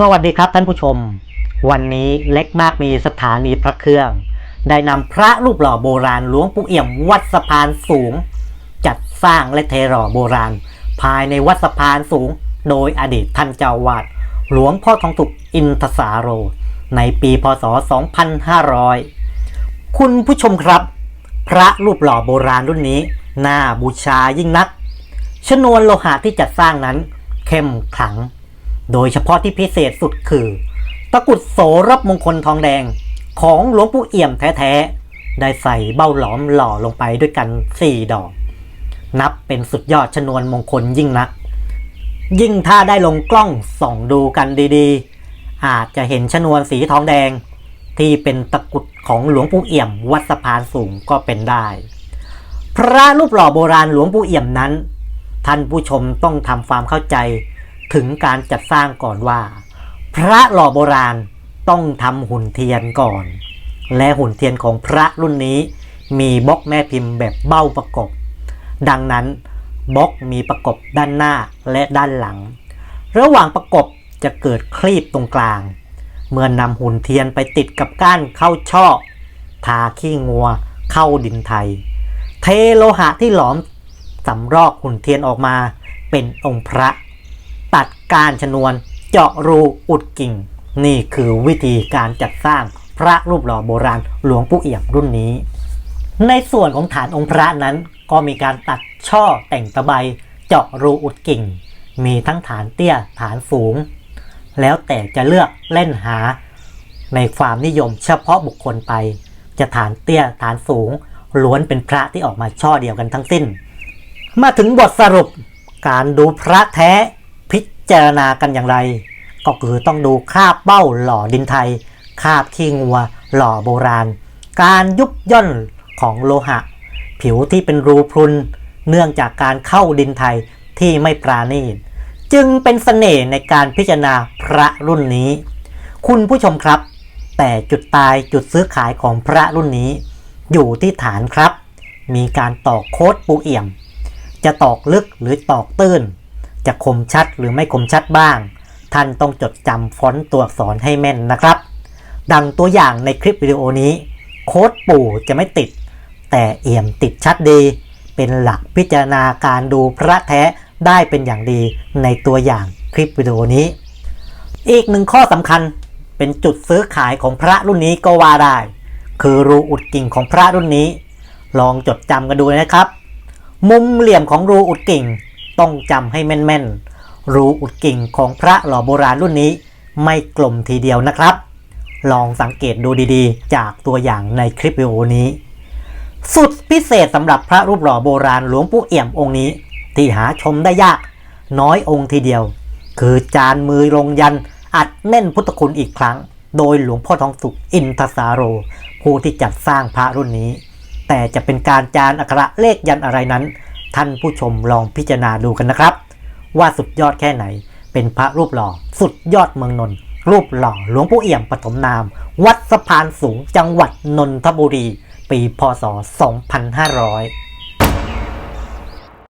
สวัสดีครับท่านผู้ชม วันนี้เล็กมากมีสถานีพระเครื่อง ได้นำพระรูปหล่อโบราณหลวงปู่เอี่ยมวัดสะพานสูง จัดสร้างและเทหล่อโบราณ ภายในวัดสะพานสูง โดยอดีตท่านเจ้าวาดหลวงพ่อทองสุขอินทสาโร ในปีพศ 2500 คุณผู้ชมครับ พระรูปหล่อโบราณรุ่นนี้น่าบูชายิ่งนักชนวนโลหะที่จัดสร้างนั้น เข้มขลัง โดยเฉพาะที่พิเศษสุดคือ ตะกุดโสรับมงคลทองแดงของหลวงปู่เอี่ยมแท้ๆ ได้ใส่เบ้าหลอมหล่อลงไปด้วยกัน4ดอก นับเป็นสุดยอดชนวนมงคลยิ่งนัก ยิ่งถ้าได้ลงกล้องส่องดูกันดีๆ อาจจะเห็นชนวนสีทองแดง ที่เป็นตะกุดของหลวงปู่เอี่ยมวัดสะพานสูงก็เป็นได้ พระรูปหล่อโบราณหลวงปู่เอี่ยมนั้น ท่านผู้ชมต้องทำความเข้าใจ ถึงการจัดสร้างก่อนว่า พระหล่อโบราณต้องทำหุ่นเทียนก่อน และหุ่นเทียนของพระรุ่นนี้ มีบล็อกแม่พิมพ์แบบเบ้าประกบ ดังนั้นบล็อกมีประกบด้านหน้าและด้านหลัง ระหว่างประกบจะเกิดคลีบตรงกลาง เมื่อนำหุ่นเทียนไปติดกับก้านเข้าช่อ ทาขี้งัวเข้าดินไทย เทโลหะที่หลอมสำรอกหุ่นเทียนออกมาเป็นองค์พระ ตัดการชนวน เจาะรูอุดกิ่ง นี่คือวิธีการจัดสร้างพระรูปหล่อโบราณหลวงปู่เอี่ยมรุ่นนี้ ในส่วนของฐานองค์พระนั้นก็มีการตัดช่อแต่งตะไบเจาะรูอุดกิ่ง มีทั้งฐานเตี้ยฐานสูง แล้วแต่จะเลือกเล่นหาในความนิยมเฉพาะบุคคลไป จะฐานเตี้ยฐานสูงล้วนเป็นพระที่ออกมาช่อเดียวกันทั้งสิ้น มาถึงบทสรุปการดูพระแท้ จารณากันอย่างไร ก็คือต้องดูคาบเบ้าหล่อดินไทย คาบขี้งัวหล่อโบราณ การยุบย่นของโลหะ ผิวที่เป็นรูพรุน เนื่องจากการเข้าดินไทยที่ไม่ปราณีตจึงเป็นเสน่ห์ในการพิจารณาพระรุ่นนี้ คุณผู้ชมครับ แต่จุดตายจุดซื้อขายของพระรุ่นนี้ อยู่ที่ฐานครับ มีการตอกโค้ดปูเอี่ยม จะตอกลึกหรือตอกตื้น จะคมชัดหรือไม่คมชัดบ้าง ท่านต้องจดจำฟอนต์ตัวอักษรให้แม่นนะครับ ดังตัวอย่างในคลิปวิดีโอนี้ โค้ดปู่จะไม่ติด แต่เอี่ยมติดชัดดี เป็นหลักพิจารณาการดูพระแท้ได้เป็นอย่างดีในตัวอย่างคลิปวิดีโอนี้ อีกหนึ่งข้อสำคัญเป็นจุดซื้อขายของพระรุ่นนี้ก็ว่าได้ คือรูอุดกิ่งของพระรุ่นนี้ ลองจดจำกันดูนะครับ มุมเหลี่ยมของรูอุดกิ่ง ต้องจำให้แม่นๆ รูอุดกิ่งของพระหล่อโบราณรุ่นนี้ ไม่กลมทีเดียวนะครับ ลองสังเกตดูดีๆ จากตัวอย่างในคลิปวิดีโอนี้ สุดพิเศษสำหรับพระรูปหล่อโบราณหลวงปู่เอี่ยมองค์นี้ ที่หาชมได้ยาก น้อยองค์ทีเดียว คือจานมือลงยันอัดแน่นพุทธคุณอีกครั้ง โดยหลวงพ่อทองสุขอินทสาโร ผู้ที่จัดสร้างพระรุ่นนี้ แต่จะเป็นการจานอักขระเลขยันอะไรนั้น ท่านผู้ชมลองพิจารณาดูกันนะครับ ว่าสุดยอดแค่ไหน เป็นพระรูปหล่อสุดยอดเมืองนนท์รูปหล่อหลวงปู่เอี่ยมปฐมนาม วัดสะพานสูงจังหวัดนนทบุรี ปีพศ 2500